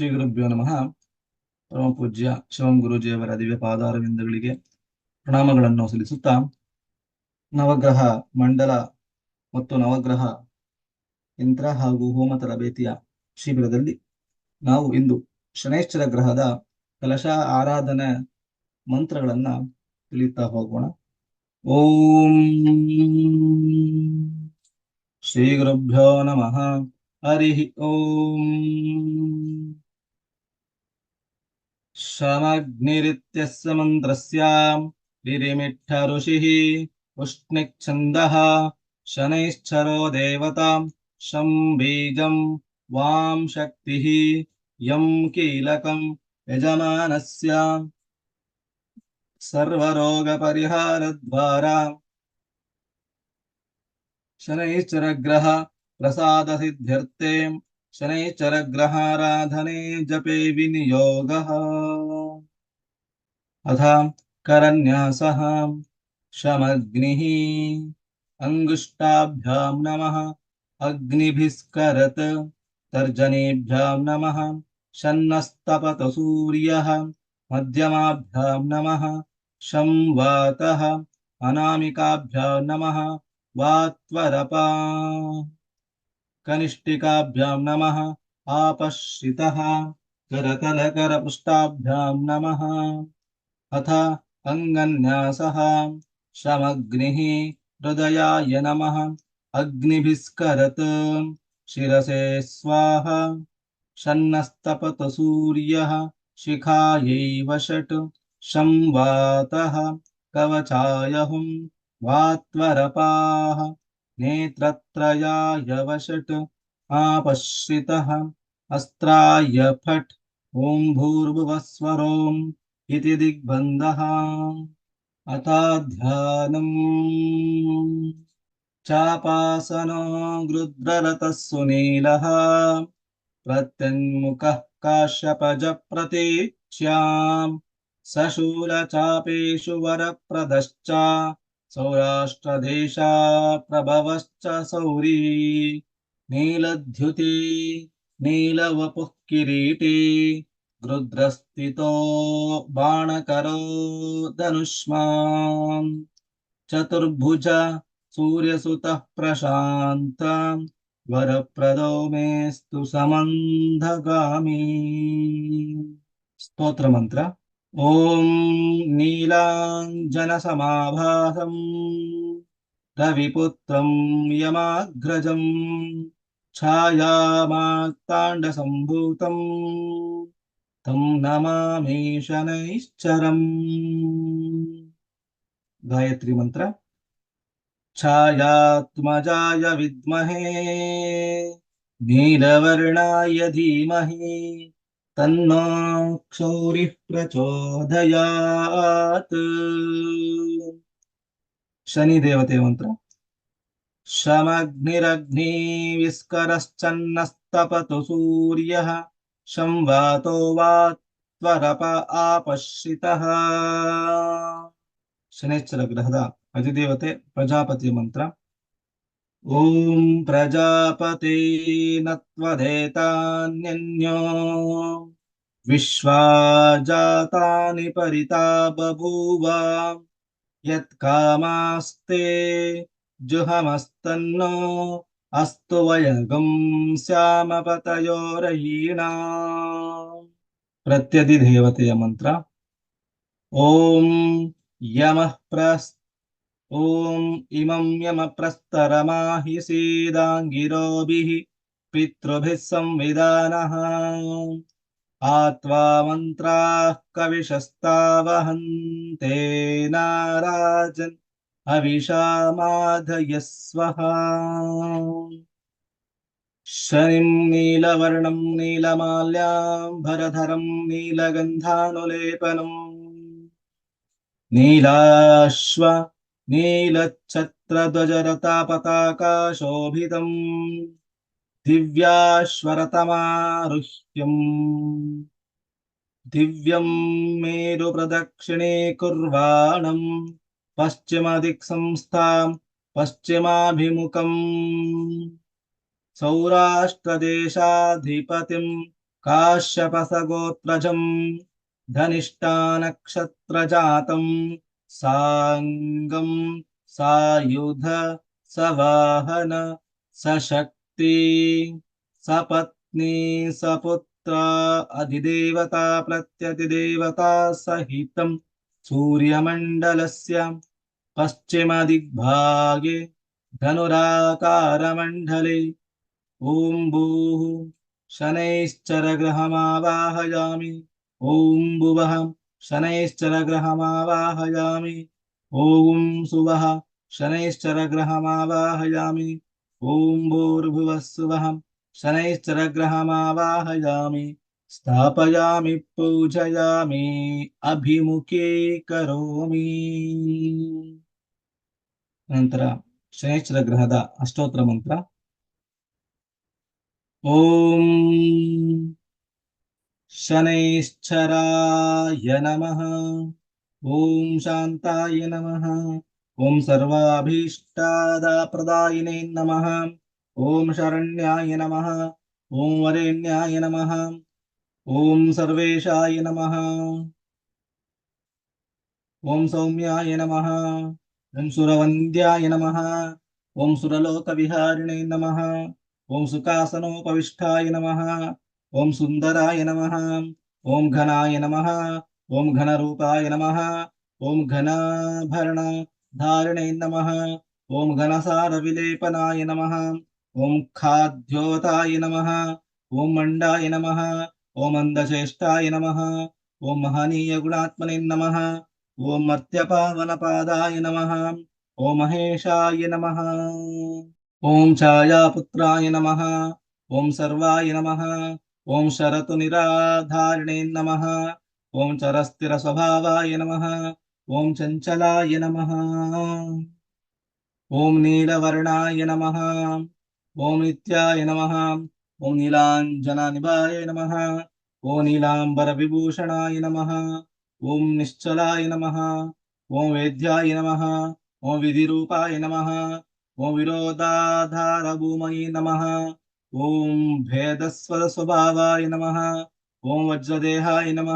ಶ್ರೀ ಗುರುಭ್ಯೋ ನಮಃ. ಪರಮ ಪೂಜ್ಯ ಶಿವಂ ಗುರುಜಿಯವರ ದಿವ್ಯ ಪಾದಾರವಿಂದಗಳಿಗೆ ಪ್ರಣಾಮಗಳನ್ನು ಸಲ್ಲಿಸುತ್ತಾ ನವಗ್ರಹ ಮಂಡಲ ಮತ್ತು ನವಗ್ರಹ ಯಂತ್ರ ಹಾಗೂ ಹೋಮ ತರಬೇತಿಯ ಶಿಬಿರದಲ್ಲಿ ನಾವು ಇಂದು ಶನೈಶ್ಚರ ಗ್ರಹದ ಕಲಶ ಆರಾಧನೆ ಮಂತ್ರಗಳನ್ನ ತಿಳಿಯುತ್ತಾ ಹೋಗೋಣ. ಓಂ ಶ್ರೀ ಗುರುಭ್ಯೋ ನಮಃ. ಹರಿ ಓಂ. शमग्निरित्यस्य मन्त्रस्य रिरिमिट्ठ ऋषिः उष्णिच्छन्दः शनैश्चरो देवता शं बीजं वां शक्तिः यं कीलकं यजमानस्य सर्वरोगपरिहारद्वारा। शनैश्चरग्रह प्रसादसिद्ध्यर्थे शनैश्चरग्रहाराधने जपे विनियोगः। अथ करन्यासः शमग्निः अङ्गुष्टाभ्यां नमः। अग्निभिस्करत् तर्जनीभ्यां नमः। शन्नस्तपत सूर्यः मध्यमाभ्यां नमः। शं वातः अनामिकाभ्यां नमः। वात्वरपा कनिष्ठिकाभ्यां नमः। आपश्रितः करतलकरपृष्ठाभ्यां नमः। अथ अङ्गन्यासः। शमग्निः हृदयाय नमः। अग्निभिस्करत्। शिरसे स्वाहा। शन्नस्तपत सूर्यः शिखायैव षट्। संवातः कवचाय हुं वात्वरपाः नेत्रत्रयाय वषट् आपश्रितः अस्त्राय फट् ॐ भूर्भुवस्वरोम् इति दिग्बन्धः। अथाध्यानम् चापासनो गृद्ररतः सुनीलः प्रत्यङ्मुखः काश्यपजप्रतीच्याम् सशूलचापेषु वरप्रदश्च सौराष्ट्रदेशा प्रभवश्च सौरी नीलद्युति नीलवपुः किरीटी गृद्रस्थितो बाणकरो धनुष्मान् चतुर्भुज सूर्यसुतः प्रशान्त वरप्रदो मेस्तु समन्धगामी स्तोत्रमन्त्र ॐ नीलाञ्जनसमाभासम् रविपुत्रं यमाग्रजम् छायामार्ताण्डसम्भूतम् तं नमामि शनैश्चरम्। गायत्री मन्त्र। छायात्मजाय विद्महे नीलवर्णाय धीमहि तन्नो क्षौरिः प्रचोदयात् शनिदेवते मन्त्र शमग्निरग्निविस्करश्चन्नस्तपतु सूर्यः संवातो वात्वरप आपश्रितः ಶನೇಶ್ವರ ಗ್ರಹದ ಅಧಿದೇವತೆ ಪ್ರಜಾಪತಿ ಮಂತ್ರ ॐ प्रजापते नत्वदेतान्यो विश्वाजातानि परिताबभूव। यत्कामास्ते जुहमस्तन्नो। अस्तु वयगुं श्यामपतयोरयीणा प्रत्यधिदेवते मन्त्र ॐ यमः प्रस्त ॐ इमं यमप्रस्तरमाहि सीदाङ्गिरोभिः पितृभिः संविधानः। आत्वा मन्त्राः कविशस्तावहन्ते नाराजन् अविशामाधयस्वः शनिं नीलवर्णं नीलमाल्याम्बरधरं नीलगन्धानुलेपनम् नीलाश्व नीलच्छत्रध्वजरतापताकाशोभितम् दिव्याश्वरतमारुह्यम् दिव्यं मेरुप्रदक्षिणे कुर्वाणम् पश्चिमदिक्संस्थां पश्चिमाभिमुखम् सौराष्ट्रदेशाधिपतिं काश्यपसगोत्रजम् धनिष्ठानक्षत्रजातं साङ्गं सायुध सवाहन सशक्ति सपत्नी सपुत्र अधिदेवता प्रत्यतिदेवता सहितं सूर्यमण्डलस्य पश्चिमदिग्भागे धनुराकारमण्डले ॐ भूः शनैश्चरग्रहमावाहयामि ॐ भुवः शनैश्चरग्रहमावाहयामि ॐ सुवः शनैश्चरग्रहमावाहयामि ॐ भूर्भुवः सुवः शनैश्चरग्रहमावाहयामि स्थापयामि पूजयामि अभिमुखे करोमि ನಂತರ ಶನೈಶ್ಚರ ಗ್ರಹದ ಅಷ್ಟೋತ್ತರ ಮಂತ್ರ ಓಂ शनैश्चराय नमः ॐ शान्ताय नमः ॐ सर्वाभीष्टादाप्रदायिने नमः ॐ शरण्याय नमः ॐ वरेण्याय नमः ॐ सर्वेशाय नमः ॐ सौम्याय नमः ॐ सुरवन्द्याय नमः ॐ सुरलोकविहारिणे नमः ॐ सुखासनोपविष्टाय नमः ఓం సుందరాయ నమ ఓం ఘనాయ నమ ఓం ఘన రూపాయ నమ ఓం ఘనాభరణ ధారిణే నమ ఓం ఘనసార విలేపనాయ నమ ఓం ఖాద్యోతాయ నమ ఓం మండాయ నమ ఓం అందచేష్టాయ నమ ఓం మహనీయ గుణాత్మనే నమ ఓం మర్త్యపావనపాదాయ నమ ఓం మహేషాయ నమ ఓం ఛాయాపుత్రాయ నమ ఓం సర్వాయ నమ ఓం శరతు నిరాధారిణే నమ. ఓం చరస్థిర స్వభావాయ నమ. ఓం చంచలాయ నమ. ఓం నీలవర్ణాయ నమ. ఓం నిత్యాయ నమ. ఓం నీలాంజనానిభాయ నమ. ఓ నీలాంబర విభూషణాయ నమ. ఓం నిశ్చలాయ నమ. ఓం వేద్యాయ నమ. ఓం విధిరూపాయ నమ. ఓం విరోధాధారభూమయే నమ. ఓం భేదస్వర స్వభావాయ నమ ఓం వజ్రదేహాయ నమ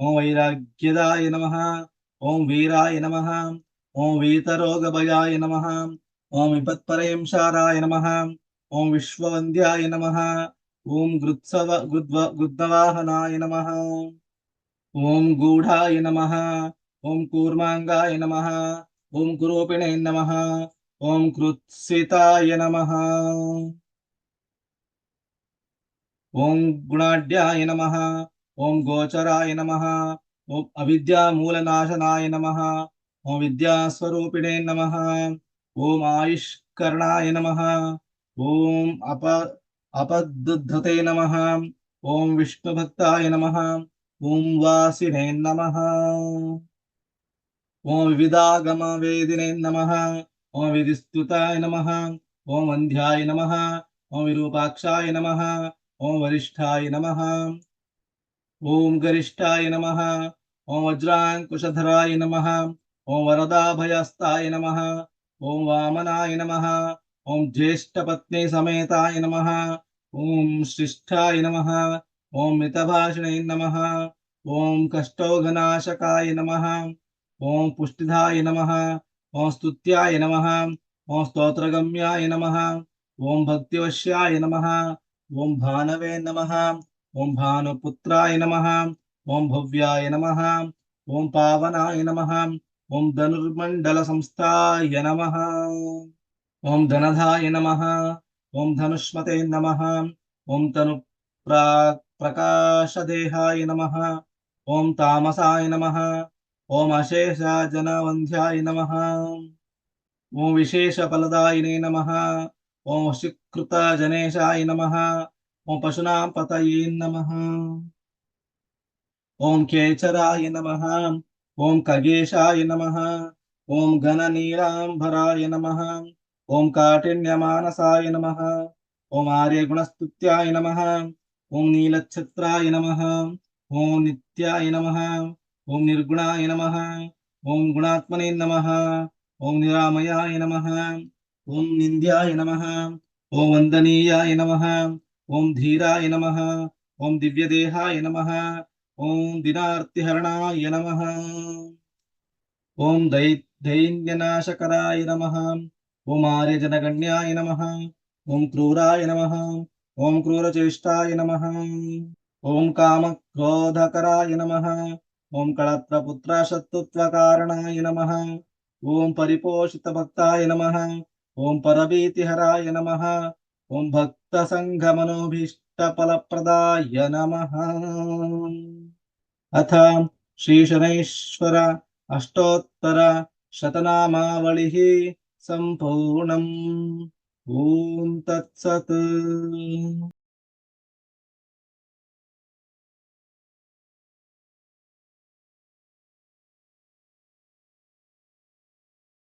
ఓం వైరాగ్యదాయ నమ ఓం వీరాయ నమ ఓం వీతరోగభయాయ నమ ఓం విపత్పరయంశారాయ నమ ఓం విశ్వవంద్యాయ నమ ఓం గృత్సవ గృద్వ గృద్వాహనాయ నమ ఓం గూఢాయ నమ ఓం కూర్మాంగాయ నమ ఓం కురూపిణే నమ ఓం కృత్సితాయ నమ ओम गुणाढ्याय नम ओं गोचराय नम ओम अविद्यामूलनाशनाय नम ओम विद्यास्वरूपिणे नम ओम आयुष्कर्णाय नम ओम अप अपदुद्धते नम ओम विष्णुभक्ताय नम ओम वासीने नम ओम विविधागम वेदिने नम ओम विधिस्तुताय नम ओम अंध्याय नम ओम विरूपाक्षाय नम ओम वरिष्ठाय नमः ओम गरिष्ठाय नमः ओम वज्रांकुशधराय नमः ओम वरदाभयस्ताय नमः ओम वामनाय नमः ओम ज्येष्ठपत्ने समेताय नमः ओम श्रिष्ठाय नमः ओम मितभाषिणे नमः ओम कष्टोघनाशकाय नमः ओम पुष्टिधाय नमः ओम स्तुत्याय नमः ओम स्तोत्रगम्याय नमः ओम भक्तिवश्याय नमः ओं भानवे नम ओं भानुपुत्राय नम ओं भव्याय नम ओं पावनाय नम ओं धनुर्मंडल संस्थाय नम ओं धनधाय नम ओं धनुष्मते नम ओं तनु प्रकाशदेहाय नम ओं तामसाय नम ओं अशेषजनवन्ध्याय नम ओं विशेषफलदायिने नम ॐ श्रीकृतजनेशाय नमः ओम पशूनां पतये नमः ओम केचराय नमः ओम खगेशाय नमः ॐ घननीलाम्भराय नमः ॐ काठिन्यमानसाय नमः ॐ आर्यगुणस्तुत्याय नमः ओम नीलच्छत्राय नमः ओम नित्याय नमः ओम निर्गुणाय नमः ओम गुणात्मने नमः ओम निरामयाय नमः ఓం నింద్యాయ నమ ఓం వందనీయాయ నమ ఓం ధీరాయ నమ ఓం దివ్యదేహాయ నమ ఓం దినార్తిహరణాయ నమ ఓం దై దైన్యనాశకరాయ నమ ఓం ఆర్యజనగణ్యాయ నమ ఓం క్రూరాయ నమ ఓం క్రూరచేష్టాయ నమ ఓం కామక్రోధకరాయ నమ ఓం కళత్రపుత్ర శత్రుత్వకారణాయ నమ ఓం పరిపోషిత భక్తాయ నమ ఓం పరభీతిహరాయ నమ. ఓం భక్త సంఘ మనోభీష్ట ఫలప్రదాయ నమ. అథ శ్రీశనైశ్వర అష్టోత్తర శతనామావళి సంపూర్ణం. ఓం తత్సత్.